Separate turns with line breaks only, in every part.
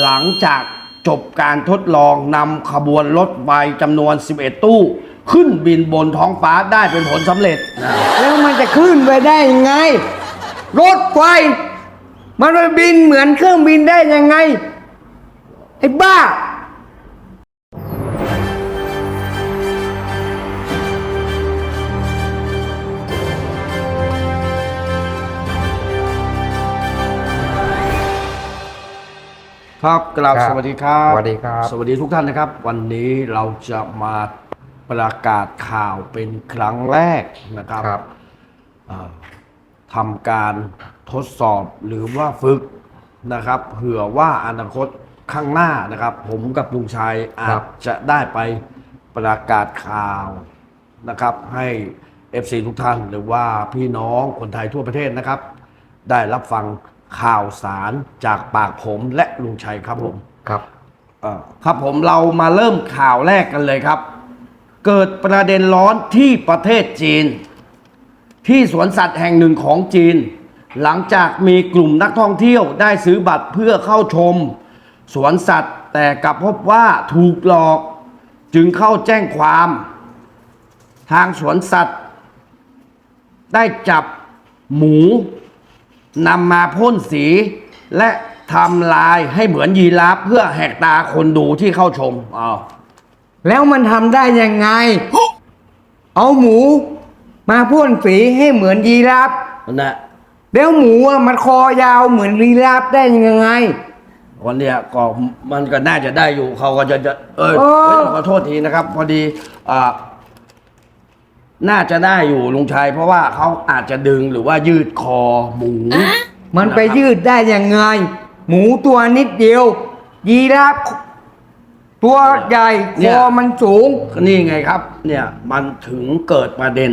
หลังจากจบการทดลองนำขบวนรถไฟจำนวน 11 ตู้ ขึ้นบินบนท้องฟ้าได้เป็นผลสำเร็จ
แล้วมันจะขึ้นไปได้ยังไง รถไฟ มันไปบินเหมือนเครื่องบินได้ยังไง ไอ้บ้า
ครับกราบ
ครับ
สวัสดีครับ
สวัสดีครับ
สวัสดีทุกท่านนะครับ วันนี้เราจะมาประกาศข่าวเป็นครั้งแรกนะครับ
ครับ
เอ่อทำการทดสอบหรือว่าฝึกนะครับ เผื่อว่าอนาคตข้างหน้านะครับ ผมกับลุงชัยอา
ครั
จ
บ
จะได้ไปประกาศข่าวนะครับ ให้ FC ทุกท่านหรือว่าพี่น้องคนไทยทั่วประเทศนะครับ ได้รับฟัง ข่าวสารจากปากผมและลุงชัยครับผม
ครับ
เอ่อครับผมเรามาเริ่มข่าวแรกกันเลยครับ เกิดประเด็นร้อนที่ประเทศจีน ที่สวนสัตว์แห่งหนึ่งของจีน หลังจากมีกลุ่มนักท่องเที่ยวได้ซื้อบัตรเพื่อเข้าชม สวนสัตว์แต่กลับพบว่าถูกหลอก จึงเข้าแจ้งความ ทางสวนสัตว์ ได้จับหมู นำมาพ่นสีและทำลายให้เหมือนยีราฟเพื่อแหกตาคนดูที่เข้าชมอ้าว
แล้วมันทำได้ยังไง เอาหมู มาพ่นสีให้เหมือนยีราฟ
นั่นนะ
แล้วหมูอะมันคอยาวเหมือนยีราฟได้ยังไง
วันเนี้ยก็มันก็น่าจะได้อยู่เขาก็จะจะเออ
เออ
เอ้ยขอโทษทีนะครับ พอดีอ่า น่าจะได้อยู่ลุงชัย เพราะว่าเขาอาจจะดึงหรือว่ายืดคอหมู
มันไป
นะครับ
ยืดได้ยังไง หมูตัวนิดเดียว ยีราฟตัวใหญ่คอมันสูง
ก็นี่ไงครับ เนี่ยมันถึงเกิดประเด็น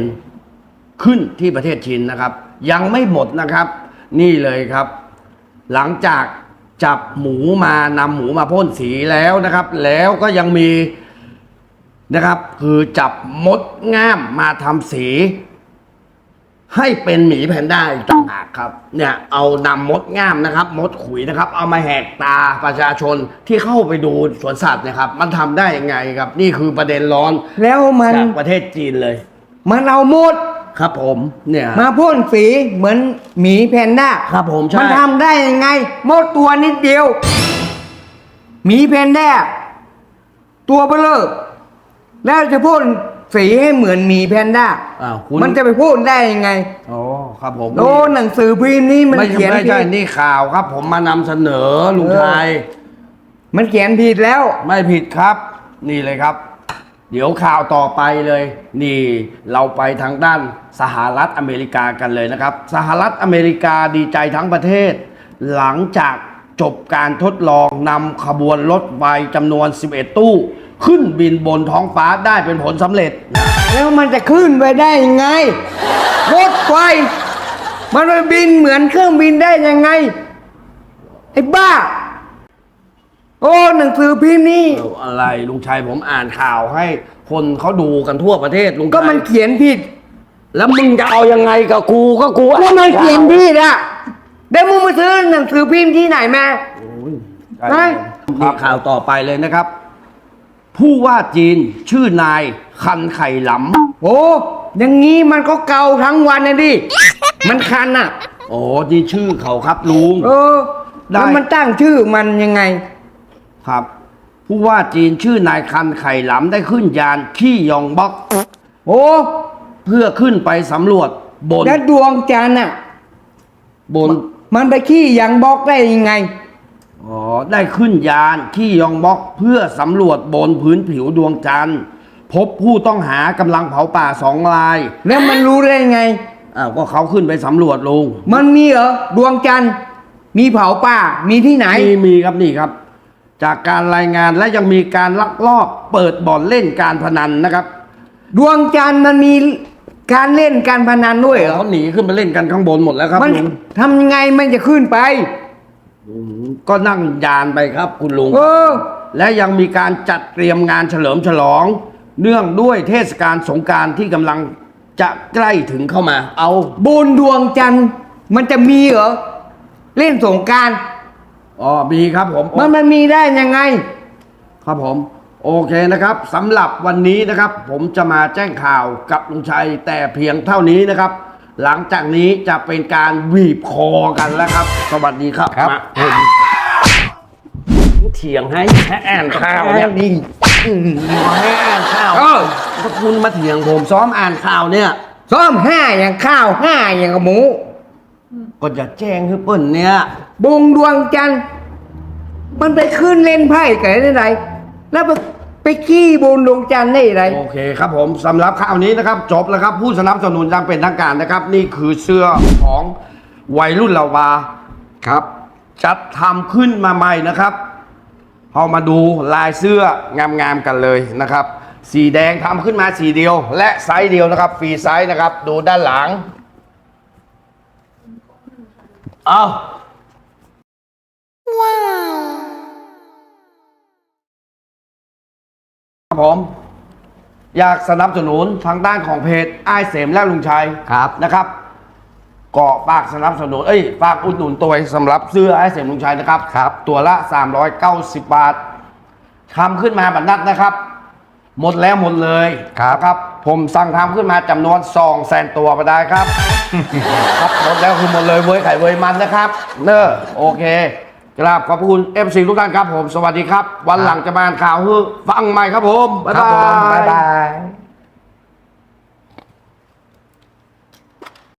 ขึ้นที่ประเทศจีนนะครับ ยังไม่หมดนะครับ นี่เลยครับ หลังจากจับหมูมานำหมูมาพ่นสีแล้วนะครับ แล้วก็ยังมี นะครับ คือจับมดง่ามมาทำสี ให้เป็นหมีแพนด้าอีกต่างหากครับ เนี่ยเอานำมดง่ามนะครับ มดขุยนะครับ เอามาแหกตาประชาชนที่เข้าไปดูสวนสัตว์นะครับ มันทำได้ยังไงครับ นี่คือประเด็นร้อน
แล้วมัน
จากประเทศจีนเลย
มันเอามด
ครับผมเนี่ย
มาพ่นสีเหมือนหมีแพนด้า
ครับผมใช่
มันทำได้ยังไง มดตัวนิดเดียวหมีแพนด้าตัวเบลอ แล้วจะพ่นสีให้เหมือนหมีแพนด้า
อ้าวคุณ
มันจะไปพ่นได้ยังไง
อ๋อครับผม
โอ้หนังสือพิมพ์นี่มัน
ไม่
เขียน
ใช่ไม่
ผิ
ใช่
ด
นี่ข่าวครับ ผมมานำเสนอลุง
เออ
ชัย
มันเขียนผิดแล้ว
ไม่ผิดครับ นี่เลยครับ เดี๋ยวข่าวต่อไปเลย นี่เราไปทางด้านสหรัฐอเมริกากันเลยนะครับ สหรัฐอเมริกาดีใจทั้งประเทศ หลังจากจบการทดลองนำขบวนรถไฟจำนวน 11 ตู้ ขึ้นบินบนท้องฟ้าได้เป็นผลสำเร็จ
แล้วมันจะขึ้นไปได้ยังไงรถไฟมันไปบินเหมือนเครื่องบินได้ยังไง ไอ้บ้า โอ้หนังสือพิมพ์นี่
เอออะไรลุงชัยผมอ่านข่าวให้ คนเขาดูกันทั่วประเทศลุงชัย
ก็มันเขียนผิด
แล้วมึงจะเอายังไงกับกูก็กู
ก็มันเขียนผิดอะเดี๋ยวมึงมาซื้อหนังสือพิมพ์ที่ไหนมา
โอ้ย
ไป
มีข่าวต่อไปเลยนะครับ ผู้ว่าจีนชื่อนายคันไข่หล
โอ้อย่างงี้มันก็เกาทั้งวันนะดิ มันคันอะำ
โอ้นี่ชื่อเขาครับลุง
เออ
ได้
แล้วมันตั้งชื่อมันยังไง
ครับ ผู้ว่าจีนชื่อนายคันไข่หลำได้ขึ้นยานขี้ยองบ็อก
โอ้
เพื่อขึ้นไปสำรวจบน
แล้วดวงจันทร์อะ
บน
มันไปขี้ยังบล็อกได้ยังไง
อ๋อได้ขึ้นยานขี้ยองบ็อกเพื่อสำรวจบนพื้นผิวดวงจันทร์ พบผู้ต้องหากำลังเผาป่าสองราย
แล้วมันรู้ได้ไง
อ้าวก็เขาขึ้นไปสำรวจลุง
มันมีเหรอดวงจันทร์มีเผาป่ามีที่ไหน
มีมีครับนี่ครับ จากการรายงานและยังมีการลักลอบเปิดบ่อนเล่นการพนันนะครับ
ดวงจันทร์มันมีการเล่นการพนันด้วยเหรอ
เขาหนีขึ้นไปเล่นกันข้างบนหมดแล้วครับ
มัน
ลุง
ทำยังไงมันจะขึ้นไป
อืม ก็นั่งยานไปครับคุณลุง
เออ
และยังมีการจัดเตรียมงานเฉลิมฉลอง เนื่องด้วยเทศกาลสงกรารที่กำลังจะใกล้ถึงเข้ามา เอา
บนดวงจันทร์มันจะมีเหรอ เล่นสงกราร
อ๋อมีครับผม
มันมันมีได้ยังไง
ครับผม โอเคนะครับสำหรับวันนี้นะครับ ผมจะมาแจ้งข่าวกับลุงชัยแต่เพียงเท่านี้นะครับ หลังจากนี้จะเป็นการบีบคอกันแล้วครับ สวัสดีครับ
ครับ
มาเถียงให้ให้อ่านข่าวเนี่ย
นี่
ให้อ่านข่าว
เออ
ถ้าคุณมาเถียงผมซ้อมอ่านข่าวเนี่ย
ซ้อมห้าอย่างข้าวห้าอย่างกับหมู
ก็จะแจ้งให้เปิ้ลเนี่ย
บุงดวงจันทร์มันไปขึ้นเล่นไพ่กันได้ไรแล้วไป ไปขี้บุญดวงจันทร์ได้ไร
โอเคครับผมสำหรับข่าวนี้นะครับ จบแล้วครับ ผู้สนับสนุนยังเป็นทางการนะครับ นี่คือเสื้อของวัยรุ่นเราวา
ครับ
จัดทำขึ้นมาใหม่นะครับเอามาดูลายเสื้องามๆกันเลยนะครับ สีแดงทำขึ้นมาสีเดียว และไซส์เดียวนะครับฟรีไซส์นะครับ ดูด้านหลัง เอาว้า ครับผมอยากสนับสนุนทางด้านของเพจไอ้ายเสมและลุงชัย
ครับ
นะครับก็ฝากสนับสนุนเอ้ยฝากอุดหนุนตัวสำหรับเสื้อไอ้เสียมลุงชัยนะครับ
ครับ
ตัวละ 390 บาททำขึ้นมาบันนัดนะครับ หมดแล้วหมดเลย
ครับ
นะครับ ผมสั่งทำขึ้นมาจำนวน2แสนตัวไปได้ครับ ครับหมดแล้วคือหมดเลยเว้ยไข่เว้ยมันนะครับ เนอะโอเค กราบขอบคุณเอฟซีทุกท่านครับผม สวัสดีครับ วันหลังจะมาอ่านข่าวฮือฟังใหม่ครับผม บ๊าย
ครับาผมบ๊า
ย
บาย